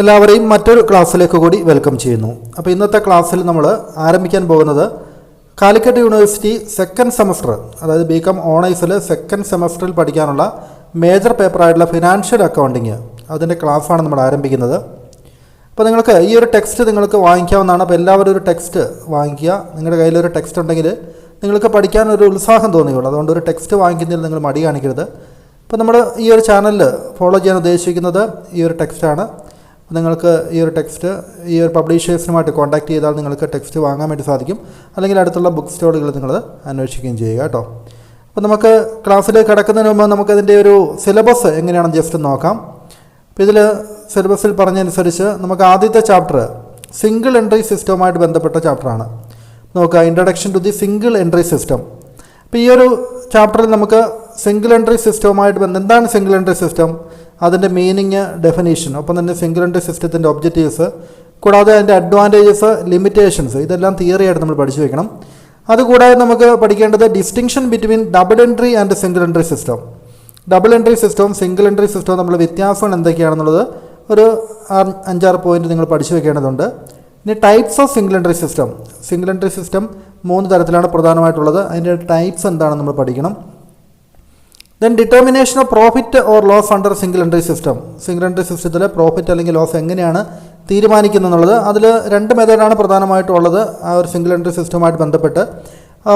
എല്ലാവരെയും മറ്റൊരു ക്ലാസ്സിലേക്ക് കൂടി വെൽക്കം ചെയ്യുന്നു. അപ്പോൾ ഇന്നത്തെ ക്ലാസ്സിൽ നമ്മൾ ആരംഭിക്കാൻ പോകുന്നത് കാലിക്കറ്റ് യൂണിവേഴ്സിറ്റി സെക്കൻഡ് സെമസ്റ്റർ അതായത് ബി കോം ഓണേഴ്സിൽ സെക്കൻഡ് സെമസ്റ്ററിൽ പഠിക്കാനുള്ള മേജർ പേപ്പറായിട്ടുള്ള ഫിനാൻഷ്യൽ അക്കൗണ്ടിങ് അതിന്റെ ക്ലാസ്സാണ് നമ്മൾ ആരംഭിക്കുന്നത്. അപ്പോൾ നിങ്ങൾക്ക് ഈ ഒരു ടെക്സ്റ്റ് നിങ്ങൾക്ക് വാങ്ങിക്കാവുന്നതാണ്. അപ്പോൾ എല്ലാവരും ഒരു ടെക്സ്റ്റ് വാങ്ങിക്കുക. നിങ്ങളുടെ കയ്യിലൊരു ടെക്സ്റ്റ് ഉണ്ടെങ്കിൽ നിങ്ങൾക്ക് പഠിക്കാൻ ഒരു ഉത്സാഹം തോന്നിയുള്ളൂ അതുകൊണ്ട് ഒരു ടെക്സ്റ്റ് വാങ്ങിക്കുന്നതിൽ നിങ്ങൾ മടി കാണിക്കരുത്. അപ്പോൾ നമ്മൾ ഈ ഒരു ചാനലിൽ ഫോളോ ചെയ്യാൻ ഉദ്ദേശിക്കുന്നത് ഈ ഒരു ടെക്സ്റ്റാണ് നിങ്ങൾക്ക് ഈ ഒരു ടെക്സ്റ്റ് ഈ ഒരു പബ്ലിഷേഴ്സിനുമായിട്ട് കോൺടാക്ട് ചെയ്താൽ നിങ്ങൾക്ക് ടെക്സ്റ്റ് വാങ്ങാൻ വേണ്ടി സാധിക്കും. അല്ലെങ്കിൽ അടുത്തുള്ള ബുക്ക് സ്റ്റോറുകൾ നിങ്ങൾ അന്വേഷിക്കുകയും ചെയ്യുക കേട്ടോ. അപ്പോൾ നമുക്ക് ക്ലാസ്സിലേക്ക് കിടക്കുന്നതിന് മുമ്പ് നമുക്കതിന്റെ ഒരു സിലബസ് എങ്ങനെയാണെന്ന് ജസ്റ്റ് നോക്കാം. അപ്പോൾ ഇതിൽ സിലബസിൽ പറഞ്ഞതനുസരിച്ച് നമുക്ക് ആദ്യത്തെ ചാപ്റ്റർ സിംഗിൾ എൻട്രി സിസ്റ്റവുമായിട്ട് ബന്ധപ്പെട്ട ചാപ്റ്ററാണ് നോക്കുക introduction to the single entry system അപ്പോൾ ഈ ഒരു ചാപ്റ്ററിൽ നമുക്ക് സിംഗിൾ എൻട്രി സിസ്റ്റവുമായിട്ട് ബന്ധം എന്താണ് സിംഗിൾ എൻട്രി സിസ്റ്റം അതിന്റെ മീനിങ് ഡെഫിനേഷൻ ഒപ്പം തന്നെ എൻട്രി സിസ്റ്റത്തിന്റെ ഒബ്ജക്റ്റീവ്സ് കൂടാതെ അതിന്റെ അഡ്വാന്റേജസ് ലിമിറ്റേഷൻസ് ഇതെല്ലാം തിയറി ആയിട്ട് നമ്മൾ പഠിച്ചു വെക്കണം. അതുകൂടാതെ നമുക്ക് പഠിക്കേണ്ടത് distinction between double entry and single entry system double entry സിസ്റ്റവും സിംഗിൾ എൻട്രി സിസ്റ്റവും നമ്മൾ വ്യത്യാസങ്ങൾ എന്തൊക്കെയാണെന്നുള്ളത് ഒരു അഞ്ചാറ് പോയിന്റ് നിങ്ങൾ പഠിച്ചു വെക്കേണ്ടതുണ്ട്. ഇനി types of single entry system single entry system മൂന്ന് തരത്തിലാണ് പ്രധാനമായിട്ടുള്ളത്. അതിന്റെ ടൈപ്സ് എന്താണെന്ന് നമ്മൾ പഠിക്കണം. Then determination of profit or loss under single entry system single entry സിസ്റ്റത്തിലെ പ്രോഫിറ്റ് അല്ലെങ്കിൽ ലോസ് എങ്ങനെയാണ് തീരുമാനിക്കുന്നത് എന്നുള്ളത് അതിൽ രണ്ട് മെത്തേഡാണ് പ്രധാനമായിട്ടും ഉള്ളത് ആ ഒരു സിംഗിൾ എൻട്രി സിസ്റ്റവുമായിട്ട് ബന്ധപ്പെട്ട്.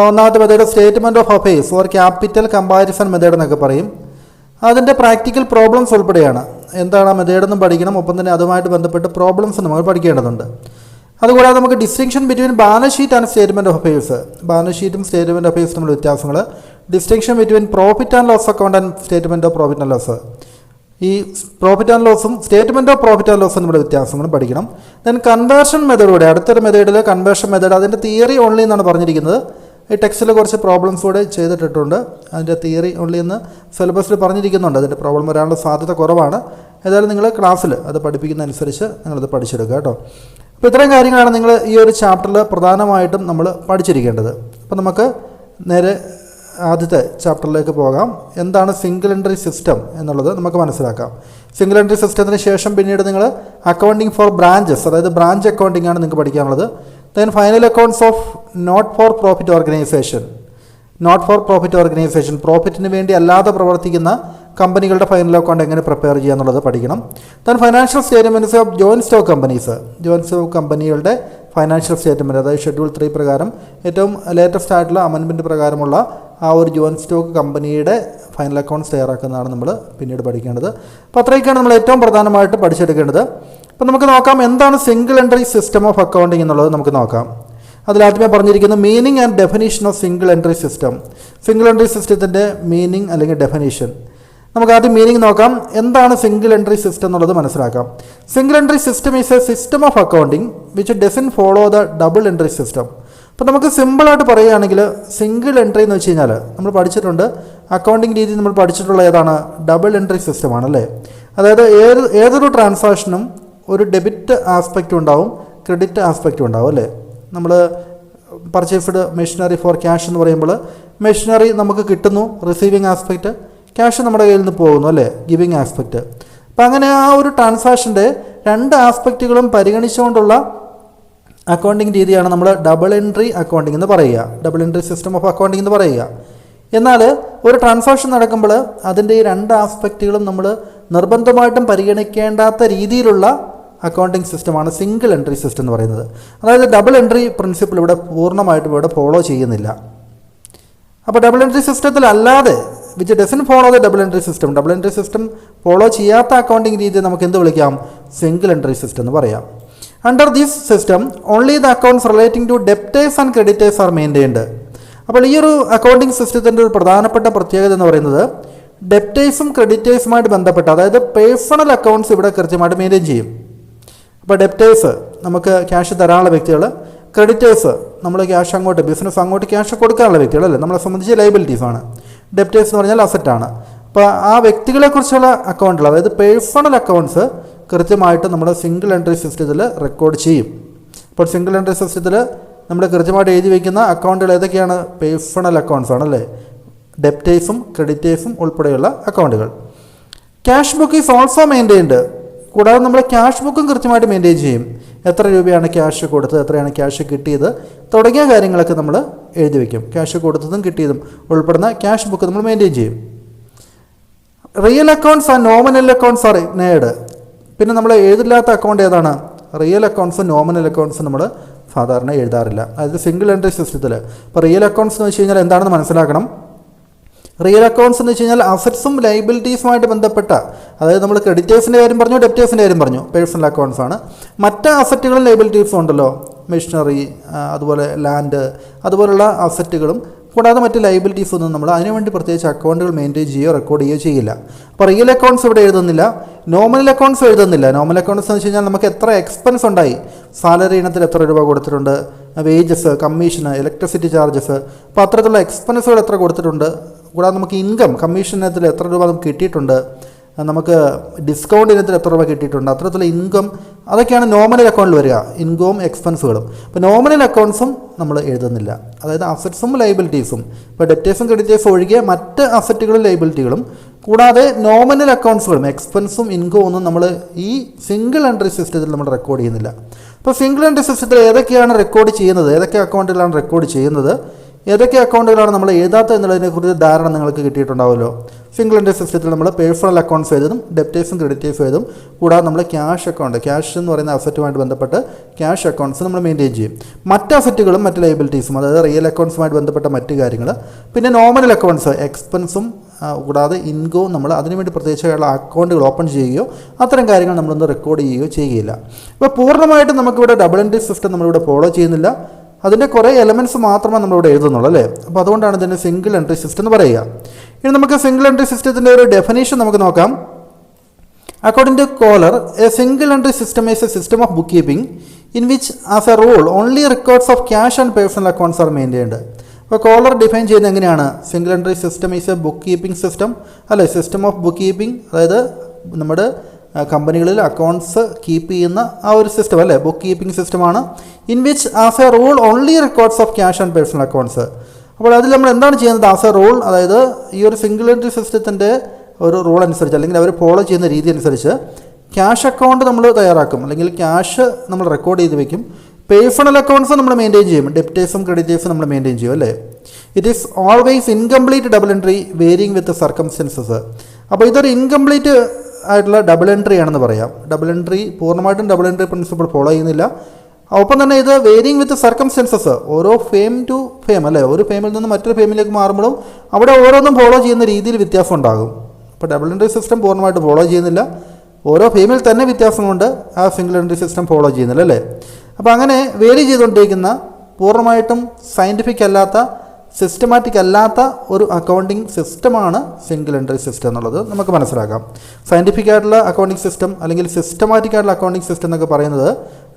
ഒന്നാമത്തെ method statement of affairs or capital comparison method എന്നൊക്കെ പറയും. അതിന്റെ പ്രാക്ടിക്കൽ പ്രോബ്ലംസ് ഉൾപ്പെടെയാണ്. എന്താണ് ആ മെത്തേഡ് എന്നും പഠിക്കണം. ഒപ്പം തന്നെ അതുമായിട്ട് ബന്ധപ്പെട്ട് പ്രോബ്ലംസ് നമ്മൾ പഠിക്കേണ്ടതുണ്ട്. അതുകൂടാതെ നമുക്ക് distinction between balance sheet and statement of affairs balance ഷീറ്റും സ്റ്റേറ്റ്മെന്റ് ഓഫ് അഫേഴ്സ് തമ്മിൽ വ്യത്യാസങ്ങൾ distinction between profit and loss account and statement of profit and loss ഈ പ്രോഫിറ്റ് ആൻഡ് ലോസും സ്റ്റേറ്റ്മെന്റ് ഓഫ് പ്രോഫിറ്റ് ആൻഡ് ലോസും നമ്മുടെ വ്യത്യാസങ്ങളും പഠിക്കണം. ദെൻ കൺവേർഷൻ മെത്തേഡൂടെ അടുത്തൊരു മെത്തേഡിൽ കൺവേർഷൻ മെത്തേഡ് അതിന്റെ തിയറി ഓൺലി എന്നാണ് പറഞ്ഞിരിക്കുന്നത്. ഈ ടെക്സ്റ്റിൽ കുറച്ച് പ്രോബ്ലംസ് കൂടെ ചെയ്തിട്ടിട്ടുണ്ട്. അതിന്റെ തിയറി ഓൺലി എന്ന് സിലബസിൽ പറഞ്ഞിരിക്കുന്നുണ്ട്. അതിന്റെ പ്രോബ്ലം വരാനുള്ള സാധ്യത കുറവാണ്. ഏതായാലും നിങ്ങൾ ക്ലാസ്സിൽ അത് പഠിപ്പിക്കുന്ന അനുസരിച്ച് നിങ്ങളത് പഠിച്ചെടുക്കുക കേട്ടോ. അപ്പോൾ ഇത്രയും കാര്യങ്ങളാണ് നിങ്ങൾ ഈ ഒരു ചാപ്റ്ററിൽ പ്രധാനമായിട്ടും നമ്മൾ പഠിച്ചിരിക്കേണ്ടത്. അപ്പോൾ നമുക്ക് നേരെ ആദ്യത്തെ ചാപ്റ്ററിലേക്ക് പോകാം. എന്താണ് സിംഗിൾ എൻട്രി സിസ്റ്റം എന്നുള്ളത് നമുക്ക് മനസ്സിലാക്കാം. സിംഗിൾ എൻട്രി സിസ്റ്റത്തിന് ശേഷം പിന്നീട് നിങ്ങൾ അക്കൗണ്ടിങ് ഫോർ ബ്രാഞ്ചസ് അതായത് ബ്രാഞ്ച് അക്കൗണ്ടിംഗ് ആണ് നിങ്ങൾക്ക് പഠിക്കാനുള്ളത്. Then final accounts of not for profit organisation not for profit organisation പ്രോഫിറ്റിന് വേണ്ടി അല്ലാതെ പ്രവർത്തിക്കുന്ന കമ്പനികളുടെ ഫൈനൽ അക്കൗണ്ട് എങ്ങനെ പ്രിപ്പയർ ചെയ്യുക എന്നുള്ളത് പഠിക്കണം. Then financial statements of joint stock companies joint stock കമ്പനികളുടെ ഫൈനാൻഷ്യൽ സ്റ്റേറ്റ്മെന്റ് അതായത് ഷെഡ്യൂൾ ത്രീ പ്രകാരം ഏറ്റവും ലേറ്റസ്റ്റ് ആയിട്ടുള്ള അമെൻമെന്റ് പ്രകാരമുള്ള ആ ഒരു ജോൺ സ്റ്റോക്ക് കമ്പനിയുടെ ഫൈനൽ അക്കൗണ്ട്സ് തയ്യാറാക്കുന്നതാണ് നമ്മൾ പിന്നീട് പഠിക്കേണ്ടത്. അപ്പോൾ അത്രയൊക്കെയാണ് നമ്മൾ ഏറ്റവും പ്രധാനമായിട്ട് പഠിച്ചെടുക്കേണ്ടത്. അപ്പോൾ നമുക്ക് നോക്കാം എന്താണ് single entry system of accounting എന്നുള്ളത് നമുക്ക് നോക്കാം. അതിലാദ്യമേ പറഞ്ഞിരിക്കുന്നത് meaning and definition of single entry system single entry സിസ്റ്റത്തിന്റെ മീനിങ് അല്ലെങ്കിൽ ഡെഫിനേഷൻ നമുക്ക് ആദ്യം മീനിങ് നോക്കാം. എന്താണ് സിംഗിൾ എൻട്രി സിസ്റ്റം എന്നുള്ളത് മനസ്സിലാക്കാം. Single entry system is a system of accounting which doesn't follow the double entry system അപ്പോൾ നമുക്ക് സിമ്പിളായിട്ട് പറയുകയാണെങ്കിൽ സിംഗിൾ എൻട്രി എന്ന് വെച്ച് കഴിഞ്ഞാൽ നമ്മൾ പഠിച്ചിട്ടുണ്ട്. അക്കൗണ്ടിങ് രീതി നമ്മൾ പഠിച്ചിട്ടുള്ള ഏതാണ്? ഡബിൾ എൻട്രി സിസ്റ്റമാണ് അല്ലേ? അതായത് ഏത് ഏതൊരു ട്രാൻസാക്ഷനും ഒരു ഡെബിറ്റ് ആസ്പെക്റ്റ് ഉണ്ടാവും ക്രെഡിറ്റ് ആസ്പെക്റ്റ് ഉണ്ടാവും അല്ലേ? നമ്മൾ പർച്ചേസ്ഡ് മെഷീനറി ഫോർ ക്യാഷ് എന്ന് പറയുമ്പോൾ മെഷീനറി നമുക്ക് കിട്ടുന്നു റിസീവിങ് ആസ്പെക്റ്റ് ക്യാഷ് നമ്മുടെ കയ്യിൽ നിന്ന് പോകുന്നു അല്ലേ? ഗിവിങ് ആസ്പെക്റ്റ് അപ്പോൾ അങ്ങനെ ആ ഒരു ട്രാൻസാക്ഷന്റെ രണ്ട് ആസ്പെക്റ്റുകളും പരിഗണിച്ചുകൊണ്ടുള്ള അക്കൗണ്ടിങ് രീതിയാണ് നമ്മൾ ഡബിൾ എൻട്രി അക്കൗണ്ടിങ് എന്ന് പറയുക. Double entry system of accounting എന്ന് പറയുക. എന്നാൽ ഒരു ട്രാൻസാക്ഷൻ നടക്കുമ്പോൾ അതിന്റെ ഈ രണ്ട് ആസ്പെക്റ്റുകളും നമ്മൾ നിർബന്ധമായിട്ടും പരിഗണിക്കേണ്ടാത്ത രീതിയിലുള്ള അക്കൗണ്ടിങ് സിസ്റ്റമാണ് സിംഗിൾ എൻട്രി സിസ്റ്റം എന്ന് പറയുന്നത്. അതായത് ഡബിൾ എൻട്രി പ്രിൻസിപ്പിൾ ഇവിടെ പൂർണമായിട്ടും ഇവിടെ ഫോളോ ചെയ്യുന്നില്ല. അപ്പോൾ ഡബിൾ എൻട്രി സിസ്റ്റത്തിൽ അല്ലാതെ which doesn't follow the double entry system double entry system follow ചെയ്യാത്ത അക്കൗണ്ടിങ് രീതി നമുക്ക് എന്ത് വിളിക്കാം? സിംഗിൾ എൻട്രി സിസ്റ്റം എന്ന് പറയാം. Under this system only the accounts relating to debtors and creditors are maintained അപ്പോൾ ഈ ഒരു അക്കൗണ്ടിങ് സിസ്റ്റത്തിന്റെ ഒരു പ്രധാനപ്പെട്ട പ്രത്യേകത എന്ന് പറയുന്നത് ഡെപ്റ്റേഴ്സും ക്രെഡിറ്റേഴ്സുമായിട്ട് ബന്ധപ്പെട്ട് അതായത് പേഴ്സണൽ അക്കൗണ്ട്സ് ഇവിടെ കൃത്യമായിട്ട് മെയിന്റെയിൻ ചെയ്യും. അപ്പോൾ ഡെപ്റ്റേഴ്സ് നമുക്ക് ക്യാഷ് തരാനുള്ള വ്യക്തികൾ ക്രെഡിറ്റേഴ്സ് നമ്മൾ ക്യാഷ് അങ്ങോട്ട് ബിസിനസ് അങ്ങോട്ട് ക്യാഷ് കൊടുക്കാനുള്ള വ്യക്തികൾ അല്ലേ? നമ്മളെ സംബന്ധിച്ച് ലൈബിലിറ്റീസാണ് ഡെപ്റ്റേഴ്സ് എന്ന് പറഞ്ഞാൽ അസറ്റാണ് അപ്പോൾ ആ വ്യക്തികളെക്കുറിച്ചുള്ള അക്കൗണ്ടുകൾ അതായത് പേഴ്സണൽ അക്കൗണ്ട്സ് കൃത്യമായിട്ട് നമ്മുടെ സിംഗിൾ എൻട്രി സിസ്റ്റത്തിൽ റെക്കോർഡ് ചെയ്യും. അപ്പോൾ സിംഗിൾ എൻട്രി സിസ്റ്റത്തിൽ നമ്മൾ കൃത്യമായിട്ട് എഴുതി വയ്ക്കുന്ന അക്കൗണ്ടുകൾ ഏതൊക്കെയാണ്? പേഴ്സണൽ അക്കൗണ്ട്സ് ആണല്ലേ? ഡെപ്റ്റേഴ്സും ക്രെഡിറ്റേഴ്സും ഉൾപ്പെടെയുള്ള അക്കൗണ്ടുകൾ cash book is also maintained കൂടാതെ നമ്മൾ ക്യാഷ് ബുക്കും കൃത്യമായിട്ട് മെയിന്റെയിൻ ചെയ്യും. എത്ര രൂപയാണ് ക്യാഷ് കൊടുത്തത്? എത്രയാണ് ക്യാഷ് കിട്ടിയത്? തുടങ്ങിയ കാര്യങ്ങളൊക്കെ നമ്മൾ എഴുതി വയ്ക്കും ക്യാഷ് കൊടുത്തതും കിട്ടിയതും ഉൾപ്പെടുന്ന ക്യാഷ് ബുക്ക് നമ്മൾ മെയിന്റെയിൻ ചെയ്യും. റിയൽ അക്കൗണ്ട്സ് ആ നോമിനൽ അക്കൗണ്ട്സ് ആർ ഇഗ്നേർഡ് പിന്നെ നമ്മൾ എഴുതില്ലാത്ത അക്കൗണ്ട് ഏതാണ്? റിയൽ അക്കൗണ്ട്സ് നോമിനൽ അക്കൗണ്ട്സ് നമ്മൾ സാധാരണ എഴുതാറില്ല. അതായത് സിംഗിൾ എൻട്രി സിസ്റ്റത്തിൽ ഇപ്പോൾ റിയൽ അക്കൗണ്ട്സ് എന്ന് വെച്ച് കഴിഞ്ഞാൽ എന്താണെന്ന് മനസ്സിലാക്കണം? റിയൽ അക്കൗണ്ട്സ് എന്ന് വെച്ച് കഴിഞ്ഞാൽ അസറ്റ്സും ലൈബിലിറ്റീസുമായിട്ട് ബന്ധപ്പെട്ട അതായത് നമ്മൾ ക്രെഡിറ്റേഴ്സിന്റെ കാര്യം പറഞ്ഞു ഡെപ്റ്റേഴ്സിന്റെ കാര്യം പറഞ്ഞു പേഴ്സണൽ അക്കൗണ്ട്സ് ആണ്. മറ്റ് അസറ്റുകളും ലൈബിലിറ്റീസും ഉണ്ടല്ലോ. മെഷീനറി അതുപോലെ ലാൻഡ് അതുപോലുള്ള അസറ്റുകളും കൂടാതെ മറ്റ് ലൈബിലിറ്റീസ് ഒന്നും നമ്മൾ അതിനുവേണ്ടി പ്രത്യേകിച്ച് അക്കൗണ്ടുകൾ മെയിന്റെയിൻ ചെയ്യുകയോ റെക്കോർഡ് ചെയ്യുകയോ ചെയ്യില്ല. അപ്പോൾ റിയൽ അക്കൗണ്ട്സ് ഇവിടെ എഴുതുന്നില്ല. നോമിനൽ അക്കൗണ്ട്സ് എഴുതുന്നില്ല. നോമിനൽ അക്കൗണ്ട്സ് എന്ന് വെച്ച് കഴിഞ്ഞാൽ നമുക്ക് എത്ര എക്സ്പെൻസ് ഉണ്ടായി? സാലറി ഇനത്തിൽ എത്ര രൂപ കൊടുത്തിട്ടുണ്ട്? വേജസ് കമ്മീഷന് ഇലക്ട്രിസിറ്റി ചാർജസ് അപ്പോൾ അത്തരത്തിലുള്ള എക്സ്പെൻസുകൾ എത്ര കൊടുത്തിട്ടുണ്ട്? കൂടാതെ നമുക്ക് ഇൻകം കമ്മീഷൻ ഇനത്തിൽ എത്ര രൂപ നമുക്ക് കിട്ടിയിട്ടുണ്ട്? നമുക്ക് ഡിസ്കൗണ്ട് ഇനത്തിൽ എത്ര രൂപ കിട്ടിയിട്ടുണ്ട്? അത്തരത്തിലുള്ള ഇൻകം അതൊക്കെയാണ് നോമിനൽ അക്കൗണ്ടിൽ വരിക. ഇൻകവും എക്സ്പെൻസുകളും അപ്പോൾ നോമിനൽ അക്കൗണ്ട്സും നമ്മൾ എഴുതുന്നില്ല. അതായത് അസറ്റ്സും ലൈബിലിറ്റീസും ഇപ്പോൾ ഡെറ്റേഴ്സും ക്രെഡിറ്റേഴ്സും ഒഴികെ മറ്റ് അസറ്റുകളും ലൈബിലിറ്റികളും കൂടാതെ നോമിനൽ അക്കൗണ്ട്സുകളും എക്സ്പെൻസും ഇൻകവും ഒന്നും നമ്മൾ ഈ സിംഗിൾ എൻട്രി സിസ്റ്റത്തിൽ നമ്മൾ റെക്കോർഡ് ചെയ്യുന്നില്ല. അപ്പോൾ സിംഗിൾ എൻട്രി സിസ്റ്റത്തിൽ ഏതൊക്കെയാണ് റെക്കോർഡ് ചെയ്യുന്നത്? ഏതൊക്കെ അക്കൗണ്ടിലാണ് റെക്കോർഡ് ചെയ്യുന്നത്? ഏതൊക്കെ അക്കൗണ്ടുകളാണ് നമ്മൾ എഴുതാത്തത് എന്നുള്ളതിനെക്കുറിച്ച് ധാരണ നിങ്ങൾക്ക് കിട്ടിയിട്ടുണ്ടാവുമല്ലോ. സിംഗിൾ സിസ്റ്റത്തിൽ നമ്മൾ പേഴ്സണൽ അക്കൗണ്ട്സ് എഴുതും ഡെപ്റ്റേഴ്സും ക്രെഡിറ്റേഴ്സ് എഴുതും. കൂടാതെ നമ്മൾ ക്യാഷ് അക്കൗണ്ട് ക്യാഷ് എന്ന് പറയുന്ന അസറ്റുമായിട്ട് ബന്ധപ്പെട്ട് ക്യാഷ് അക്കൗണ്ട്സ് നമ്മൾ മെയിന്റെയിൻ ചെയ്യും. മറ്റ് അസറ്റുകളും മറ്റ് ലൈബിലിറ്റീസും അതായത് റിയൽ അക്കൗണ്ട്സുമായിട്ട് ബന്ധപ്പെട്ട മറ്റ് കാര്യങ്ങൾ. പിന്നെ നോമിനൽ അക്കൗണ്ട്സ് എക്സ്പെൻസും കൂടാതെ ഇൻകവും നമ്മൾ അതിനുവേണ്ടി പ്രത്യേകിച്ചുള്ള അക്കൗണ്ടുകൾ ഓപ്പൺ ചെയ്യുകയോ അത്തരം കാര്യങ്ങൾ നമ്മളൊന്ന് റെക്കോർഡ് ചെയ്യുകയോ ചെയ്യുകയില്ല. അപ്പോൾ പൂർണമായിട്ടും നമുക്കിവിടെ ഡബിൾ എൻട്രി സിസ്റ്റം നമ്മളിവിടെ ഫോളോ ചെയ്യുന്നില്ല. അതിന്റെ കുറേ എലമെന്റ്സ് മാത്രമേ നമ്മളിവിടെ എഴുതുന്നുള്ളൂ അല്ലേ? അപ്പോൾ അതുകൊണ്ടാണ് ഇതിന്റെ സിംഗിൾ എൻട്രി സിസ്റ്റം എന്ന് പറയുക. ഇനി നമുക്ക് സിംഗിൾ എൻട്രി സിസ്റ്റത്തിന്റെ ഒരു ഡെഫിനേഷൻ നമുക്ക് നോക്കാം. According to to a single entry system is a system of bookkeeping in which as a rule only records of cash and personal accounts are maintained. അപ്പോൾ Kohler define ചെയ്യുന്നത് എങ്ങനെയാണ്? Single entry system is a bookkeeping system അല്ലെ? System of bookkeeping അതായത് നമ്മുടെ കമ്പനികളിൽ accounts keep ചെയ്യുന്ന ആ ഒരു സിസ്റ്റം അല്ലേ? ബുക്ക് കീപ്പിംഗ് സിസ്റ്റമാണ് in which as a rule only records of cash and personal accounts അപ്പോൾ അതിൽ നമ്മൾ എന്താണ് ചെയ്യുന്നത്? ആസ് എ റൂൾ അതായത് ഈ ഒരു സിംഗിൾ എൻട്രി സിസ്റ്റത്തിന്റെ ഒരു റൂൾ അനുസരിച്ച് അല്ലെങ്കിൽ അവർ ഫോളോ ചെയ്യുന്ന രീതി അനുസരിച്ച് ക്യാഷ് അക്കൗണ്ട് നമ്മൾ തയ്യാറാക്കും. അല്ലെങ്കിൽ ക്യാഷ് നമ്മൾ റെക്കോർഡ് ചെയ്ത് വെക്കും. പേഴ്സണൽ അക്കൗണ്ട്സ് നമ്മൾ മെയിന്റെയിൻ ചെയ്യും. ഡെപ്റ്റേഴ്സും ക്രെഡിറ്റേഴ്സും നമ്മൾ മെയിന്റെയിൻ ചെയ്യും അല്ലേ? It is always incomplete double entry varying with circumstances അപ്പോൾ ഇതൊരു ഇൻകംപ്ലീറ്റ് ആയിട്ടുള്ള ഡബിൾ എൻട്രി ആണെന്ന് പറയാം. ഡബിൾ എൻട്രി പൂർണമായിട്ടും ഡബിൾ എൻട്രി പ്രിൻസിപ്പിൾ ഫോളോ ചെയ്യുന്നില്ല. ഒപ്പം തന്നെ ഇത് വേരിങ് വിത്ത് സർക്കംസ്റ്റൻസസ് ഓരോ ഫെയിം ടു ഫെയിം അല്ലേ? ഒരു ഫെയിമിൽ നിന്ന് മറ്റൊരു ഫെയിമിലേക്ക് മാറുമ്പോഴും അവിടെ ഓരോന്നും ഫോളോ ചെയ്യുന്ന രീതിയിൽ വ്യത്യാസം ഉണ്ടാകും. അപ്പോൾ ഡബിൾ എൻട്രി സിസ്റ്റം പൂർണമായിട്ട് ഫോളോ ചെയ്യുന്നില്ല. ഓരോ ഫെയിമിൽ തന്നെ വ്യത്യാസമുണ്ട്. ആ സിംഗിൾ എൻട്രി സിസ്റ്റം ഫോളോ ചെയ്യുന്നില്ല അല്ലേ? അപ്പോൾ അങ്ങനെ വേരി ചെയ്തുകൊണ്ടിരിക്കുന്ന പൂർണമായിട്ടും സയന്റിഫിക് അല്ലാത്ത സിസ്റ്റമാറ്റിക് അല്ലാത്ത ഒരു അക്കൗണ്ടിങ് സിസ്റ്റമാണ് സിംഗിൾ എൻട്രി സിസ്റ്റം എന്നുള്ളത് നമുക്ക് മനസ്സിലാക്കാം. സയന്റിഫിക് ആയിട്ടുള്ള അക്കൗണ്ടിങ് സിസ്റ്റം അല്ലെങ്കിൽ സിസ്റ്റമാറ്റിക് ആയിട്ടുള്ള അക്കൗണ്ടിങ് സിസ്റ്റം എന്നൊക്കെ പറയുന്നത്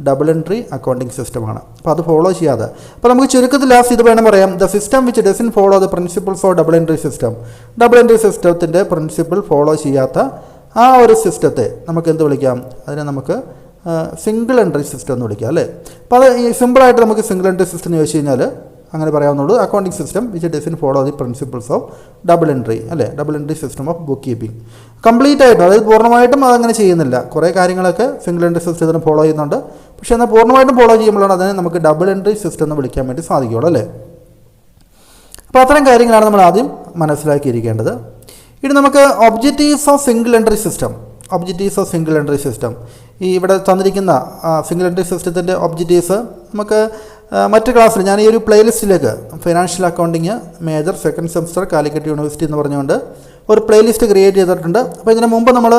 ഡബിൾ എൻട്രി അക്കൗണ്ടിങ് സിസ്റ്റമാണ് അപ്പോൾ അത് ഫോളോ ചെയ്യാതെ. അപ്പോൾ നമുക്ക് ചുരുക്കത്തിൽ ലാസ്റ്റ് ഇത് വേണം പറയാം. The system which doesn't follow the principles of double entry system double entry സിസ്റ്റത്തിന്റെ പ്രിൻസിപ്പിൾ ഫോളോ ചെയ്യാത്ത ആ ഒരു സിസ്റ്റത്തെ നമുക്ക് എന്ത് വിളിക്കാം? അതിനെ നമുക്ക് സിംഗിൾ എൻട്രി സിസ്റ്റം എന്ന് വിളിക്കാം അല്ലേ? അപ്പോൾ അത് സിമ്പിളായിട്ട് നമുക്ക് സിംഗിൾ എൻട്രി സിസ്റ്റം എന്ന് ചോദിച്ചു കഴിഞ്ഞാൽ അങ്ങനെ പറയാവുന്നുള്ളൂ accounting system which doesn't follow the principles of double entry അല്ലേ? Double entry system of bookkeeping complete ആയിട്ടും അതായത് പൂർണമായിട്ടും അതങ്ങനെ ചെയ്യുന്നില്ല. കുറേ കാര്യങ്ങളൊക്കെ സിംഗിൾ എൻട്രി സിസ്റ്റത്തിന് ഫോളോ ചെയ്യുന്നുണ്ട്. പക്ഷേ എന്നാൽ പൂർണമായിട്ടും ഫോളോ ചെയ്യുമ്പോഴാണ് അതിനെ നമുക്ക് ഡബിൾ എൻട്രി സിസ്റ്റം എന്ന് വിളിക്കാൻ വേണ്ടി സാധിക്കുകയുള്ളൂ അല്ലേ? അപ്പോൾ അത്തരം കാര്യങ്ങളാണ് നമ്മൾ ആദ്യം മനസ്സിലാക്കിയിരിക്കേണ്ടത്. ഇനി നമുക്ക് objectives of single entry system objectives of single entry system ഈ ഇവിടെ തന്നിരിക്കുന്ന എൻട്രി സിസ്റ്റത്തിന്റെ ഒബ്ജക്റ്റീവ്സ് നമുക്ക് മറ്റു മറ്റ് ക്ലാസ്സിൽ ഞാൻ ഈ ഒരു പ്ലേലിസ്റ്റിലേക്ക് financial accounting major second semester Calicut university എന്ന് പറഞ്ഞുകൊണ്ട് ഒരു പ്ലേലിസ്റ്റ് ക്രിയേറ്റ് ചെയ്തിട്ടുണ്ട്. അപ്പോൾ ഇതിന് മുമ്പ് നമ്മൾ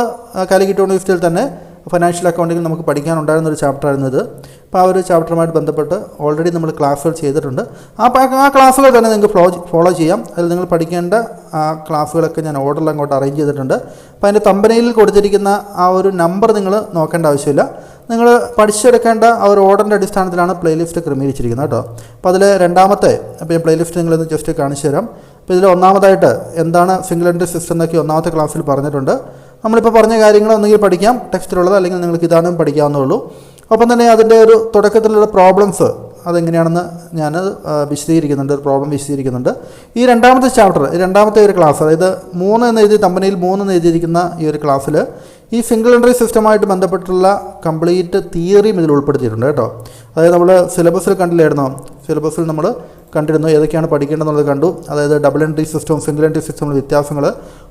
കാലിക്കറ്റ് യൂണിവേഴ്സിറ്റിയിൽ തന്നെ ഫിനാൻഷ്യൽ അക്കൗണ്ടിങ്ങിൽ നമുക്ക് പഠിക്കാനുണ്ടായിരുന്ന ഒരു ചാപ്റ്റർ ആയിരുന്നു ഇത്. അപ്പോൾ ആ ഒരു ചാപ്റ്ററുമായിട്ട് ബന്ധപ്പെട്ട് ഓൾറെഡി നമ്മൾ ക്ലാസ്സുകൾ ചെയ്തിട്ടുണ്ട്. ആ ആ ക്ലാസ്സുകൾ തന്നെ നിങ്ങൾക്ക് ഫോളോ ഫോളോ ചെയ്യാം. അതിൽ നിങ്ങൾ പഠിക്കേണ്ട ആ ക്ലാസ്സുകളൊക്കെ ഞാൻ ഓർഡറിൽ അങ്ങോട്ട് അറേഞ്ച് ചെയ്തിട്ടുണ്ട്. അപ്പോൾ അതിന്റെ തമ്പനയിൽ കൊടുത്തിരിക്കുന്ന ആ ഒരു നമ്പർ നിങ്ങൾ നോക്കേണ്ട ആവശ്യമില്ല. നിങ്ങൾ പഠിച്ചെടുക്കേണ്ട ആ ഒരു ഓർഡറിന്റെ അടിസ്ഥാനത്തിലാണ് പ്ലേലിസ്റ്റ് ക്രമീകരിച്ചിരിക്കുന്നത് കേട്ടോ. അപ്പോൾ അതിൽ രണ്ടാമത്തെ അപ്പോൾ ഞാൻ പ്ലേലിസ്റ്റ് നിങ്ങളൊന്ന് ജസ്റ്റ് കാണിച്ചു തരാം അപ്പോൾ ഇതിൽ ഒന്നാമതായിട്ട് എന്താണ് സിംഗിൾ എൻട്രി സിസ്റ്റം എന്നൊക്കെ ഒന്നാമത്തെ ക്ലാസ്സിൽ പറഞ്ഞിട്ടുണ്ട്. നമ്മളിപ്പോൾ പറഞ്ഞ കാര്യങ്ങൾ ഒന്നുകിൽ പഠിക്കാം ടെക്സ്റ്റിലുള്ളത് അല്ലെങ്കിൽ നിങ്ങൾക്ക് ഇതാണ് പഠിക്കാവുന്നുള്ളൂ ഒപ്പം തന്നെ അതിന്റെ ഒരു തുടക്കത്തിലുള്ള പ്രോബ്ലംസ് അതെങ്ങനെയാണെന്ന് ഞാൻ വിശദീകരിക്കുന്നുണ്ട് ഒരു പ്രോബ്ലം വിശദീകരിക്കുന്നുണ്ട്. ഈ രണ്ടാമത്തെ ചാപ്റ്റർ രണ്ടാമത്തെ ഒരു ക്ലാസ് അതായത് മൂന്ന് എന്ന് എഴുതി കമ്പനിയിൽ മൂന്ന് എന്ന് എഴുതിയിരിക്കുന്ന ഈ ഒരു ക്ലാസ്സിൽ ഈ സിംഗിൾ എൻട്രി സിസ്റ്റമായിട്ട് ബന്ധപ്പെട്ടുള്ള കംപ്ലീറ്റ് തിയറിയും ഇതിൽ ഉൾപ്പെടുത്തിയിട്ടുണ്ട് കേട്ടോ. അതായത് നമ്മൾ സിലബസിൽ കണ്ടില്ലായിരുന്നോ? സിലബസിൽ നമ്മൾ കണ്ടിരുന്നു. ഏതൊക്കെയാണ് പഠിക്കേണ്ടതെന്നുള്ളത് കണ്ടു. അതായത് ഡബിൾ എൻട്രി സിസ്റ്റവും സിംഗിൾ എൻട്രി സിസ്റ്റവും വ്യത്യാസങ്ങൾ.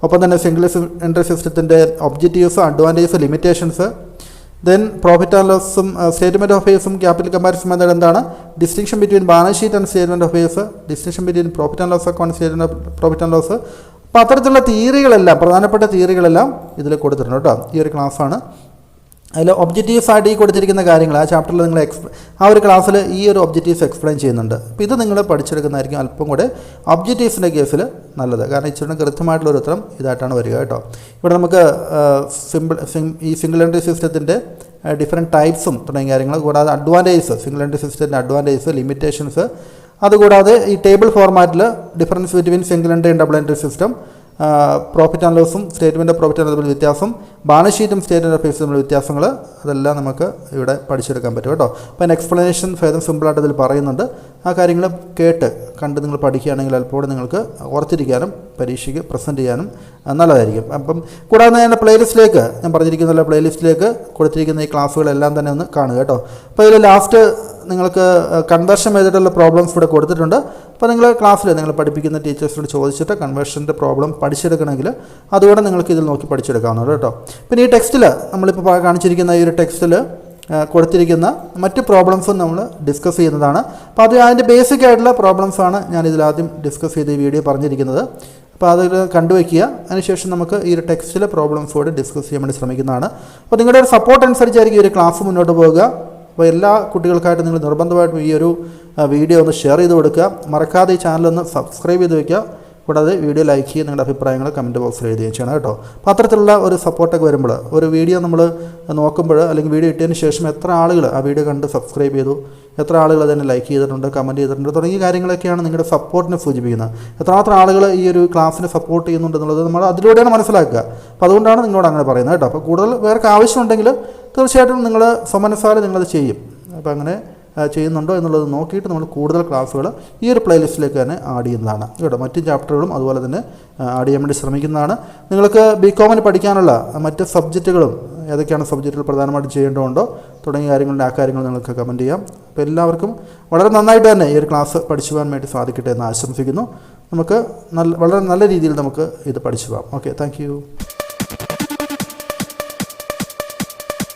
ഒപ്പം തന്നെ സിംഗിൾ എൻട്രി സിസ്റ്റത്തിന്റെ objectives advantage limitations then profit and ലോസും statement of ഫേസും ക്യാപിറ്റൽ കമ്പാരിസൺ മെത്തേഡ് എന്താണ്? Distinction between balance sheet and statement of affairs distinction between profit and loss account statement profit and loss അപ്പോൾ അത്തരത്തിലുള്ള തിയറികളെല്ലാം പ്രധാനപ്പെട്ട തിയറികളെല്ലാം ഇതിൽ കൊടുത്തിട്ടുണ്ട് കേട്ടോ. ഈ ഒരു ക്ലാസ്സാണ് അതിൽ ഒബ്ജക്റ്റീവ്സ് ആയിട്ട് ഈ കൊടുത്തിരിക്കുന്ന കാര്യങ്ങൾ ആ ചാപ്റ്ററിൽ നിങ്ങൾ എക്സ് ആ ഒരു ക്ലാസ്സിൽ ഈ ഒരു ഒബ്ജക്റ്റീവ്സ് എക്സ്പ്ലെയിൻ ചെയ്യുന്നുണ്ട്. അപ്പോൾ ഇത് നിങ്ങൾ പഠിച്ചെടുക്കുന്നതായിരിക്കും അല്പം കൂടെ ഒബ്ജക്റ്റീവ്സിന്റെ കേസിൽ നല്ലത്. കാരണം ഇച്ചിരി കൃത്യമായിട്ടുള്ള ഒരു ഉത്തരം ഇതായിട്ടാണ് വരിക കേട്ടോ. ഇവിടെ നമുക്ക് സിമ്പിൾ ഈ സിംഗിൾ എൻട്രി സിസ്റ്റത്തിന്റെ ഡിഫറെന്റ് ടൈപ്സും തുടങ്ങിയ കാര്യങ്ങൾ കൂടാതെ അഡ്വാന്റേജസ് സിംഗിൾ എൻട്രി സിസ്റ്റത്തിന്റെ അഡ്വാന്റേജസ് ലിമിറ്റേഷൻസ് അതുകൂടാതെ ഈ ടേബിൾ ഫോർമാറ്റിൽ difference between single entry double entry system profit and ലോസും statement of profit and തമ്മിൽ വ്യത്യാസം ബാലൻസ് ഷീറ്റും സ്റ്റേറ്റ്മെന്റ് ഓഫ് ഫേസ് തമ്മിൽ വ്യത്യാസങ്ങൾ അതെല്ലാം നമുക്ക് ഇവിടെ പഠിച്ചെടുക്കാൻ പറ്റും കേട്ടോ. അപ്പോൾ അതിന് എക്സ്പ്ലനേഷൻ ഭേദം സിമ്പിളായിട്ട് ഇതിൽ പറയുന്നുണ്ട്. ആ കാര്യങ്ങൾ കേട്ട് കണ്ട് നിങ്ങൾ പഠിക്കുകയാണെങ്കിൽ അല്പോടെ നിങ്ങൾക്ക് ഓർത്തിരിക്കാനും പരീക്ഷയ്ക്ക് പ്രസന്റ് ചെയ്യാനും നല്ലതായിരിക്കും. അപ്പം കൂടാതെ ഞാൻ പ്ലേലിസ്റ്റിലേക്ക് ഞാൻ പറഞ്ഞിരിക്കുന്ന പ്ലേലിസ്റ്റിലേക്ക് കൊടുത്തിരിക്കുന്ന ഈ ക്ലാസ്സുകളെല്ലാം തന്നെ ഒന്ന് കാണുക കേട്ടോ. അപ്പോൾ ഇതിൽ ലാസ്റ്റ് നിങ്ങൾക്ക് കൺവേർഷൻ ചെയ്തിട്ടുള്ള പ്രോബ്ലംസ് ഇവിടെ കൊടുത്തിട്ടുണ്ട്. അപ്പോൾ നിങ്ങൾ ക്ലാസ്സിൽ നിങ്ങൾ പഠിപ്പിക്കുന്ന ടീച്ചേഴ്സിനോട് ചോദിച്ചിട്ട് കൺവേർഷന്റെ പ്രോബ്ലം പഠിച്ചെടുക്കണമെങ്കിൽ അതുകൂടെ നിങ്ങൾക്ക് ഇതിൽ നോക്കി പഠിച്ചെടുക്കാവുന്നതാണ് കേട്ടോ. പിന്നെ ഈ ടെക്സ്റ്റിൽ നമ്മളിപ്പോൾ കാണിച്ചിരിക്കുന്ന ഈ ഒരു ടെക്സ്റ്റിൽ കൊടുത്തിരിക്കുന്ന മറ്റ് പ്രോബ്ലംസും നമ്മൾ ഡിസ്കസ് ചെയ്യുന്നതാണ്. അപ്പോൾ അത് അതിന്റെ ബേസിക് ആയിട്ടുള്ള പ്രോബ്ലംസാണ് ഞാൻ ഇതിലാദ്യം ഡിസ്കസ് ചെയ്ത് ഈ വീഡിയോ പറഞ്ഞിരിക്കുന്നത്. അപ്പോൾ അത് കണ്ടുവയ്ക്കുക അതിനുശേഷം നമുക്ക് ഈ ഒരു ടെക്സ്റ്റിലെ പ്രോബ്ലംസ് കൂടെ ഡിസ്കസ് ചെയ്യാൻ വേണ്ടി ശ്രമിക്കുന്നതാണ്. അപ്പോൾ നിങ്ങളുടെ ഒരു സപ്പോർട്ട് അനുസരിച്ചായിരിക്കും ഈ ഒരു ക്ലാസ് മുന്നോട്ട് പോവുക അപ്പോൾ എല്ലാ കുട്ടികൾക്കായിട്ട് നിങ്ങൾ നിർബന്ധമായിട്ടും ഈ ഒരു വീഡിയോ ഒന്ന് ഷെയർ ചെയ്ത് കൊടുക്കുക. മറക്കാതെ ഈ ചാനലൊന്ന് സബ്സ്ക്രൈബ് ചെയ്ത് വെക്കുക. കൂടാതെ വീഡിയോ ലൈക്ക് ചെയ്യുക നിങ്ങളുടെ അഭിപ്രായങ്ങൾ കമന്റ് ബോക്സിൽ എഴുതുകയും ചെയ്യണം കേട്ടോ. അപ്പോൾ അത്തരത്തിലുള്ള ഒരു സപ്പോർട്ടൊക്കെ വരുമ്പോൾ ഒരു വീഡിയോ നമ്മൾ നോക്കുമ്പോൾ അല്ലെങ്കിൽ വീഡിയോ ഇട്ടതിന് ശേഷം എത്ര ആളുകൾ ആ വീഡിയോ കണ്ട് സബ്സ്ക്രൈബ് ചെയ്തു എത്ര ആളുകൾ അതിനെ ലൈക്ക് ചെയ്തിട്ടുണ്ട് കമന്റ് ചെയ്തിട്ടുണ്ട് തുടങ്ങിയ കാര്യങ്ങളൊക്കെയാണ് നിങ്ങളുടെ സപ്പോർട്ടിനെ സൂചിപ്പിക്കുന്നത്. എത്രമാത്രം ആളുകൾ ഈ ഒരു ക്ലാസ്സിനെ സപ്പോർട്ട് ചെയ്യുന്നുണ്ട് എന്നുള്ളത് നമ്മൾ അതിലൂടെയാണ് മനസ്സിലാക്കുക. അപ്പോൾ അതുകൊണ്ടാണ് നിങ്ങളോട് അങ്ങനെ പറയുന്നത് കേട്ടോ. അപ്പോൾ കൂടുതൽ വേറെ ആവശ്യമുണ്ടെങ്കിൽ തീർച്ചയായിട്ടും നിങ്ങൾ സമനസാലെ നിങ്ങളത് ചെയ്യും. അപ്പോൾ അങ്ങനെ ചെയ്യുന്നുണ്ടോ എന്നുള്ളത് നോക്കിയിട്ട് നമ്മൾ കൂടുതൽ ക്ലാസ്സുകൾ ഈ ഒരു പ്ലേലിസ്റ്റിലേക്ക് തന്നെ ആഡ് ചെയ്യുന്നതാണ്. കേട്ടോ മറ്റ് ചാപ്റ്ററുകളും അതുപോലെ തന്നെ ആഡ് ചെയ്യാൻ വേണ്ടി ശ്രമിക്കുന്നതാണ്. നിങ്ങൾക്ക് ബി കോമിന് പഠിക്കാനുള്ള മറ്റ് സബ്ജക്റ്റുകളും ഏതൊക്കെയാണ് സബ്ജക്റ്റുകൾ പ്രധാനമായിട്ടും ചെയ്യേണ്ടതുണ്ടോ തുടങ്ങിയ കാര്യങ്ങളുടെ ആ കാര്യങ്ങൾ നിങ്ങൾക്ക് കമന്റ് ചെയ്യാം. അപ്പോൾ എല്ലാവർക്കും വളരെ നന്നായിട്ട് തന്നെ ഈ ഒരു ക്ലാസ് പഠിച്ചു പോകാൻ വേണ്ടി സാധിക്കട്ടെ എന്ന് ആശംസിക്കുന്നു. നമുക്ക് നല്ല വളരെ നല്ല രീതിയിൽ നമുക്ക് ഇത് പഠിച്ചു പോകാം ഓക്കെ താങ്ക്